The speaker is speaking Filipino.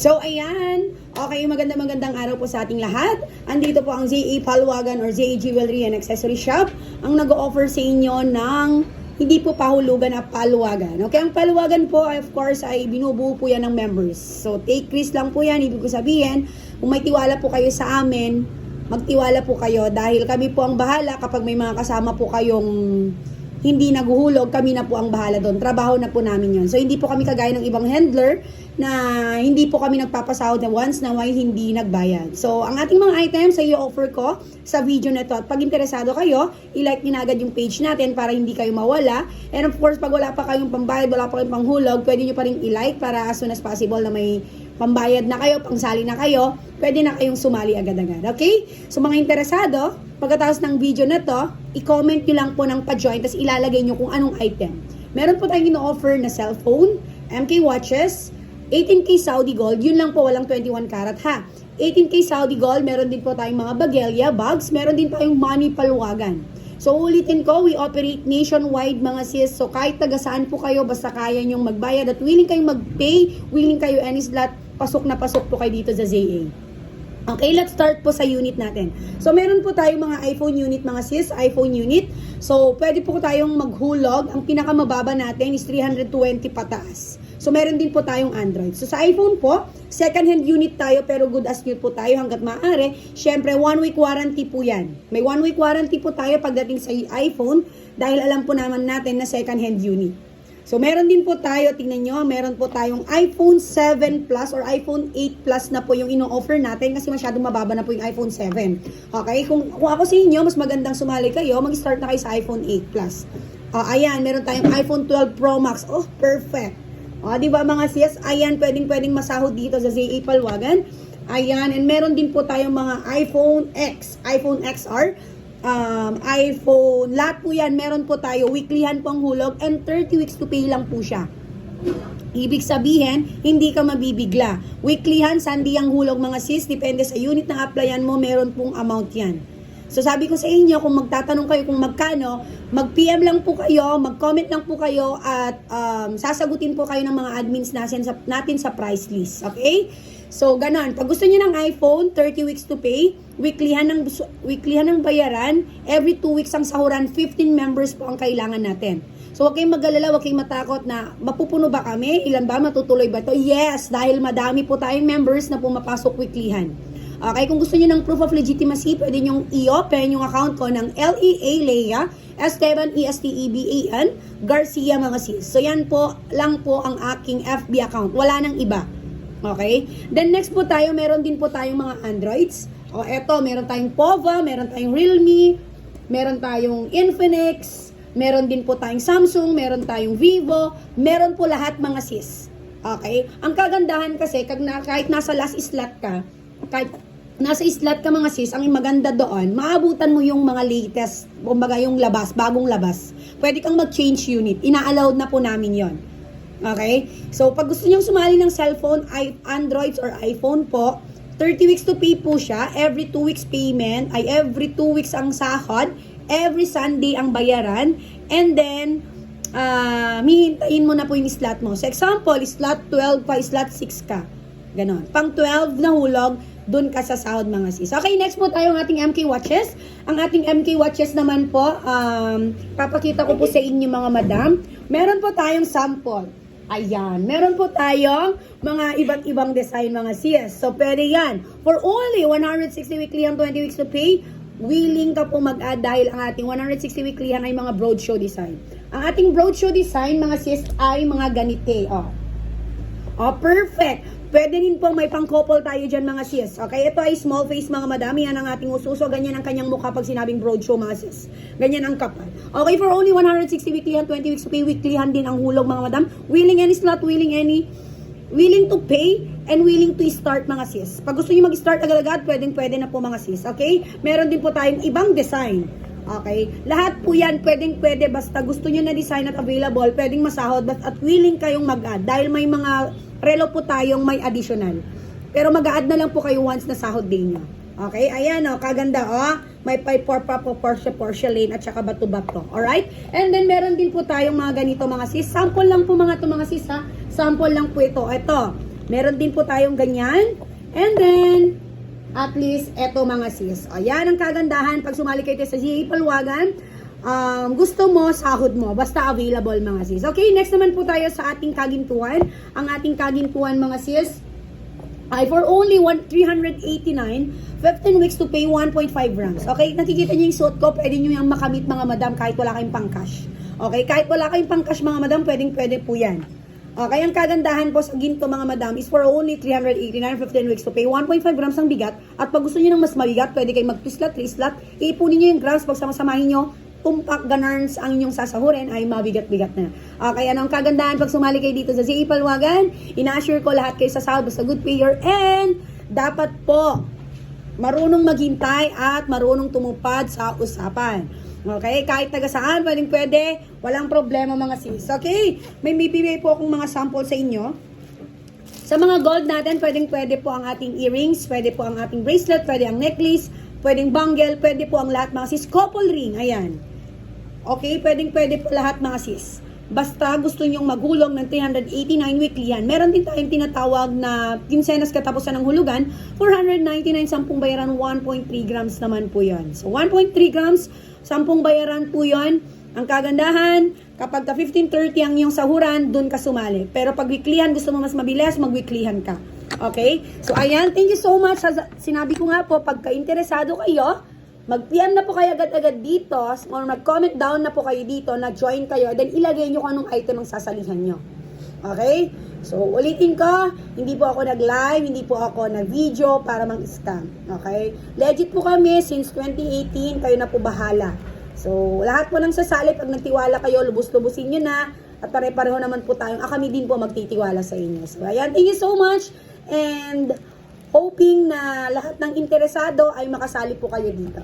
So, ayan. Okay, maganda magandang araw po sa ating lahat. Andito po ang ZA Palwagan or ZA Jewelry and Accessory Shop ang nag-offer sa inyo ng hindi po pahulugan na palwagan. Okay, ang palwagan po, of course, ay binubuo po yan ng members. So, take risk lang po yan. Ibig ko sabihin, kung may tiwala po kayo sa amin, magtiwala po kayo dahil kami po ang bahala kapag may mga kasama po kayong hindi naguhulog, kami na po ang bahala doon. Trabaho na po namin yon. So, hindi po kami kagaya ng ibang handler na hindi po kami nagpapasahod na once na may hindi nagbayad. So, ang ating mga items ay i-offer ko sa video na ito. At pag interesado kayo, i-like nyo na agad yung page natin para hindi kayo mawala. And of course, pag wala pa kayong pambayad, wala pa kayong panghulog, pwede nyo pa rin i-like para as soon as possible na may pambayad na kayo, pangsali na kayo, pwede na kayong sumali agad-agad. Okay? So mga interesado, pagkatapos ng video na to, i-comment nyo lang po ng pa-join, tapos ilalagay nyo kung anong item. Meron po tayong ino-offer na cellphone, MK watches, 18K Saudi Gold, yun lang po, walang 21 karat ha. 18K Saudi Gold, meron din po tayong mga bagelya, bags, meron din tayong money palwagan. So ulitin ko, we operate nationwide mga sis. So kahit taga saan po kayo, basta kaya nyong magbayad at willing kayong mag-pay, willing kayo any slot, pasok na pasok po kayo dito sa ZA. Okay, let's start po sa unit natin. So, meron po tayong mga iPhone unit, mga sis, iPhone unit. So, pwede po tayong maghulog. Ang pinakamababa natin is 320 pataas. So, meron din po tayong Android. So, sa iPhone po, second-hand unit tayo pero good as new po tayo hanggat maaari. Siyempre, one week warranty po yan. May one week warranty po tayo pagdating sa iPhone dahil alam po naman natin na second-hand unit. So, meron din po tayo, tingnan nyo, meron po tayong iPhone 7 Plus or iPhone 8 Plus na po yung ino-offer natin kasi masyadong mababa na po yung iPhone 7. Okay? Kung, kung ako sa inyo, mas magandang sumali kayo, mag-start na kayo sa iPhone 8 Plus. Ah, ayan, meron tayong iPhone 12 Pro Max. Oh, perfect. O, di ba mga sis? Ayan, pwedeng-pwedeng masahod dito sa ZA Palwagan. Ayan, and meron din po tayong mga iPhone X, iPhone XR, um, iPhone, lahat po yan, meron po tayo, weeklyhan po ang hulog, and 30 weeks to pay lang po siya. Ibig sabihin, hindi ka mabibigla. Weeklyhan, sandi ang hulog mga sis, depende sa unit na applyan mo, meron pong amount yan. So sabi ko sa inyo, kung magtatanong kayo kung magkano, mag-PM lang po kayo, mag-comment lang po kayo at um, sasagutin po kayo ng mga admins natin sa, natin sa price list. Okay? So, ganon. Pag gusto niyo ng iPhone, 30 weeks to pay, weeklyhan ng, weeklyhan ng bayaran, every 2 weeks ang sahuran, 15 members po ang kailangan natin. So, huwag kayong mag-alala, huwag kayong matakot na mapupuno ba kami? Ilan ba? Matutuloy ba to? Yes, dahil madami po tayong members na pumapasok weeklyhan. Okay, kung gusto niyo ng proof of legitimacy, pwede niyo i-open yung account ko ng LEA Leia Esteban E E-S-T-E-B-A-N Garcia mga sis. So, yan po lang po ang aking FB account. Wala nang iba. Okay? Then next po tayo, meron din po tayong mga Androids. O eto, meron tayong Pova, meron tayong Realme, meron tayong Infinix, meron din po tayong Samsung, meron tayong Vivo, meron po lahat mga sis. Okay? Ang kagandahan kasi, kahit nasa last slot ka, kahit nasa slot ka mga sis, ang maganda doon, maabutan mo yung mga latest, kumbaga yung labas, bagong labas. Pwede kang mag-change unit. Ina-allowed na po namin yon Okay? So, pag gusto niyong sumali ng cellphone, i- Androids or iPhone po, 30 weeks to pay po siya. Every 2 weeks payment, ay every 2 weeks ang sahod. Every Sunday ang bayaran. And then, ah mihintayin mo na po yung slot mo. So, example, slot 12 pa, slot 6 ka. Ganon. Pang 12 na hulog, dun ka sa sahod mga sis. Okay, next po tayo ang ating MK watches. Ang ating MK watches naman po, um, papakita ko po sa inyo mga madam. Meron po tayong sample. Ayan, meron po tayong mga iba't ibang design mga sis. So, pwede yan. For only 160 weekly and 20 weeks to pay, willing ka po mag-add dahil ang ating 160 weekly ay mga broadshow design. Ang ating broadshow design, mga sis, ay mga ganite. Oh. Oh, perfect. Pwede rin po may pang-couple tayo dyan mga sis. Okay, ito ay small face mga madami. Yan ang ating ususo. Ganyan ang kanyang mukha pag sinabing broadshow mga sis. Ganyan ang kapal. Okay, for only 160 weekly and 20 weeks pay, weekly din ang hulog mga madam. Willing any slot, willing any willing to pay and willing to start mga sis. Pag gusto niyo mag-start agad-agad, pwedeng pwede na po mga sis. Okay? Meron din po tayong ibang design. Okay? Lahat po yan, pwedeng pwede. Basta gusto niyo na design at available, pwedeng masahod but at willing kayong mag-add. Dahil may mga relo po tayong may additional. Pero mag-add na lang po kayo once na sahod din nyo. Okay? Ayan o, kaganda o. May pipe for pa po Porsche, Porsche at saka bato-bato. Alright? And then meron din po tayong mga ganito mga sis. Sample lang po mga to mga sis ha. Sample lang po ito. Ito. Meron din po tayong ganyan. And then, at least, eto mga sis. Ayan ang kagandahan pag sumali kayo sa GA Palwagan. Um, gusto mo, sahod mo. Basta available mga sis. Okay, next naman po tayo sa ating kagintuan. Ang ating kagintuan mga sis, ay for only one, 389, 15 weeks to pay 1.5 grams. Okay, nakikita niyo yung suot ko, pwede niyo yung makamit mga madam kahit wala kayong pang-cash. Okay, kahit wala kayong pang-cash mga madam, pwedeng pwede po yan. Okay, ang kagandahan po sa ginto mga madam is for only 389, 15 weeks to pay 1.5 grams ang bigat. At pag gusto niyo ng mas mabigat, pwede kayong mag-2 3 slot. Ipunin niyo yung grams, pag sama-samahin niyo, tumpak ganarns ang inyong sasahurin ay mabigat-bigat na. Okay, ano ang kagandahan pag sumali kayo dito sa CE Palwagan? Ina-assure ko lahat kayo sa sahod basta good payer and dapat po marunong maghintay at marunong tumupad sa usapan. Okay? Kahit taga saan, pwedeng pwede. Walang problema mga sis. Okay? May bibigay po akong mga sample sa inyo. Sa mga gold natin, pwedeng pwede po ang ating earrings, pwede po ang ating bracelet, pwede ang necklace, pwedeng bangle, pwede po ang lahat mga sis. Couple ring, ayan. Okay, pwedeng pwede po lahat mga sis. Basta gusto nyong maghulog ng 389 weekly yan. Meron din tayong tinatawag na kinsenas katapusan ng hulugan. 499, 10 bayaran, 1.3 grams naman po yan. So, 1.3 grams, 10 bayaran po yon. Ang kagandahan, kapag ka 15.30 ang iyong sahuran, dun ka sumali. Pero pag weeklyhan, gusto mo mas mabilis, mag-weeklyhan ka. Okay? So, ayan. Thank you so much. Sinabi ko nga po, pagka interesado kayo, mag-PM na po kayo agad-agad dito or mag-comment down na po kayo dito na join kayo then ilagay nyo kung anong item ang sasalihan nyo. Okay? So, ulitin ko, hindi po ako nag-live, hindi po ako nag-video para mang-scam. Okay? Legit po kami since 2018, kayo na po bahala. So, lahat po ng sasali, pag nagtiwala kayo, lubos-lubusin nyo na. At pare-pareho naman po tayong, ah, kami din po magtitiwala sa inyo. So, ayan, thank you so much. And, hoping na lahat ng interesado ay makasali po kayo dito.